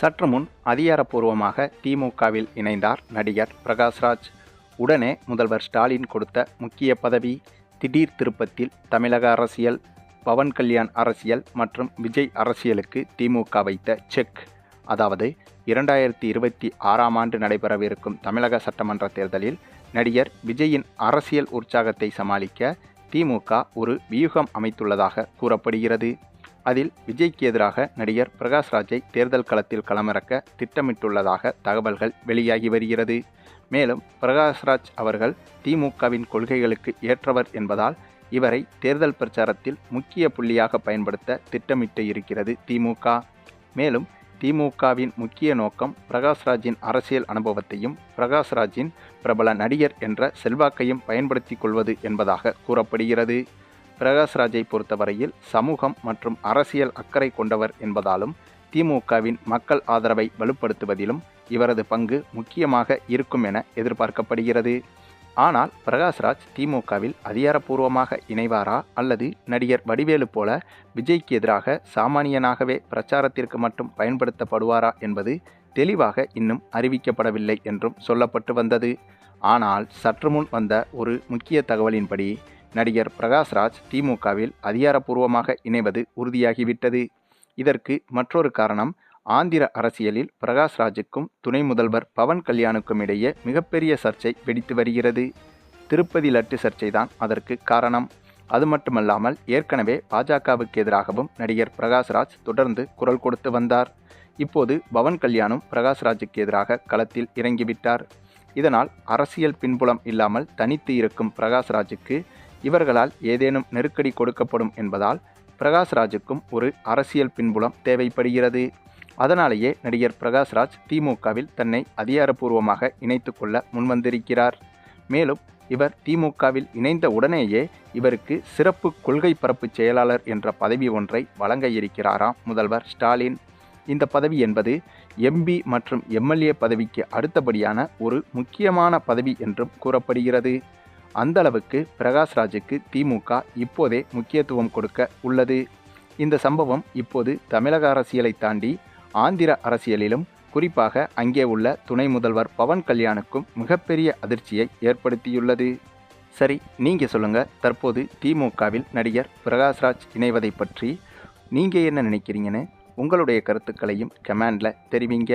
சற்று முன் அதிகாரப்பூர்வமாக திமுகவில் இணைந்தார் நடிகர் பிரகாஷ்ராஜ். உடனே முதல்வர் ஸ்டாலின் கொடுத்த முக்கிய பதவி திடீர் திருப்பத்தில் தமிழக அரசியல் பவன் கல்யாண் அரசியல் மற்றும் விஜய் அரசியலுக்கு திமுக வைத்த செக். அதாவது இரண்டாயிரத்தி இருபத்தி ஆறாம் ஆண்டு நடைபெறவிருக்கும் தமிழக சட்டமன்ற தேர்தலில் நடிகர் விஜயின் அரசியல் உற்சாகத்தை சமாளிக்க திமுக ஒரு வியூகம் அமைத்துள்ளதாக கூறப்படுகிறது. அதில் விஜய்க்கு எதிராக நடிகர் பிரகாஷ்ராஜை தேர்தல் களத்தில் களமிறக்க திட்டமிட்டுள்ளதாக தகவல்கள் வெளியாகி வருகிறது. மேலும் பிரகாஷ்ராஜ் அவர்கள் திமுகவின் கொள்கைகளுக்கு ஏற்றவர் என்பதால் இவரை தேர்தல் பிரச்சாரத்தில் முக்கிய புள்ளியாக பயன்படுத்த திட்டமிட்டு இருக்கிறது திமுக மேலும் திமுகவின் முக்கிய நோக்கம் பிரகாஷ்ராஜின் அரசியல் அனுபவத்தையும் பிரகாஷ்ராஜின் பிரபல நடிகர் என்ற செல்வாக்கையும் பயன்படுத்தி கொள்வது என்பதாக கூறப்படுகிறது. பிரகாஷ்ராஜை பொறுத்தவரையில் சமூகம் மற்றும் அரசியல் அக்கறை கொண்டவர் என்பதாலும் திமுகவின் மக்கள் ஆதரவை வலுப்படுத்துவதிலும் இவரது பங்கு முக்கியமாக இருக்கும் என எதிர்பார்க்கப்படுகிறது. ஆனால் பிரகாஷ்ராஜ் திமுகவில் அதிகாரப்பூர்வமாக இணைவாரா அல்லது நடிகர் வடிவேலு போல விஜய்க்கு எதிராக சாமானியனாகவே பிரச்சாரத்திற்கு மட்டும் பயன்படுத்தப்படுவாரா என்பது தெளிவாக இன்னும் அறிவிக்கப்படவில்லை என்றும் சொல்லப்பட்டு வந்தது. ஆனால் சற்று முன் வந்த ஒரு முக்கிய தகவலின்படி நடிகர் பிரகாஷ்ராஜ் திமுகவில் அதிகாரப்பூர்வமாக இணைவது உறுதியாகிவிட்டது. இதற்கு மற்றொரு காரணம் ஆந்திர அரசியலில் பிரகாஷ்ராஜுக்கும் துணை முதல்வர் பவன் கல்யாணுக்கும் இடையே மிகப்பெரிய சர்ச்சை வெடித்து வருகிறது. திருப்பதி லட்டு சர்ச்சை தான் அதற்கு காரணம். அது மட்டுமல்லாமல் ஏற்கனவே பாஜகவுக்கு எதிராகவும் நடிகர் பிரகாஷ்ராஜ் தொடர்ந்து குரல் கொடுத்து வந்தார். இப்போது பவன் கல்யாணும் பிரகாஷ்ராஜுக்கு எதிராக களத்தில் இறங்கிவிட்டார். இதனால் அரசியல் பின்புலம் இல்லாமல் தனித்து இருக்கும் பிரகாஷ்ராஜுக்கு இவர்களால் ஏதேனும் நெருக்கடி கொடுக்கப்படும் என்பதால் பிரகாஷ்ராஜுக்கும் ஒரு அரசியல் பின்புலம் தேவைப்படுகிறது. அதனாலேயே நடிகர் பிரகாஷ்ராஜ் திமுகவில் தன்னை அதிகாரப்பூர்வமாக இணைத்து கொள்ள முன்வந்திருக்கிறார். மேலும் இவர் திமுகவில் இணைந்த உடனேயே இவருக்கு சிறப்பு கொள்கை பரப்பு செயலாளர் என்ற பதவி ஒன்றை வழங்க இருக்கிறாராம் முதல்வர் ஸ்டாலின். இந்த பதவி என்பது எம்பி மற்றும் எம்எல்ஏ பதவிக்கு அடுத்தபடியான ஒரு முக்கியமான பதவி என்றும் கூறப்படுகிறது. அந்த அளவுக்கு பிரகாஷ்ராஜுக்கு திமுக இப்போதே முக்கியத்துவம் கொடுக்க உள்ளது. இந்த சம்பவம் இப்போது தமிழக அரசியலை தாண்டி ஆந்திர அரசியலிலும் குறிப்பாக அங்கே உள்ள துணை முதல்வர் பவன் கல்யாணுக்கும் மிகப்பெரிய அதிர்ச்சியை ஏற்படுத்தியுள்ளது. சரி நீங்கள் சொல்லுங்கள் தற்போது திமுகவில் நடிகர் பிரகாஷ்ராஜ் இணைவதை பற்றி நீங்கள் என்ன நினைக்கிறீங்கன்னு உங்களுடைய கருத்துக்களையும் கமெண்டில் தெரிவிங்க.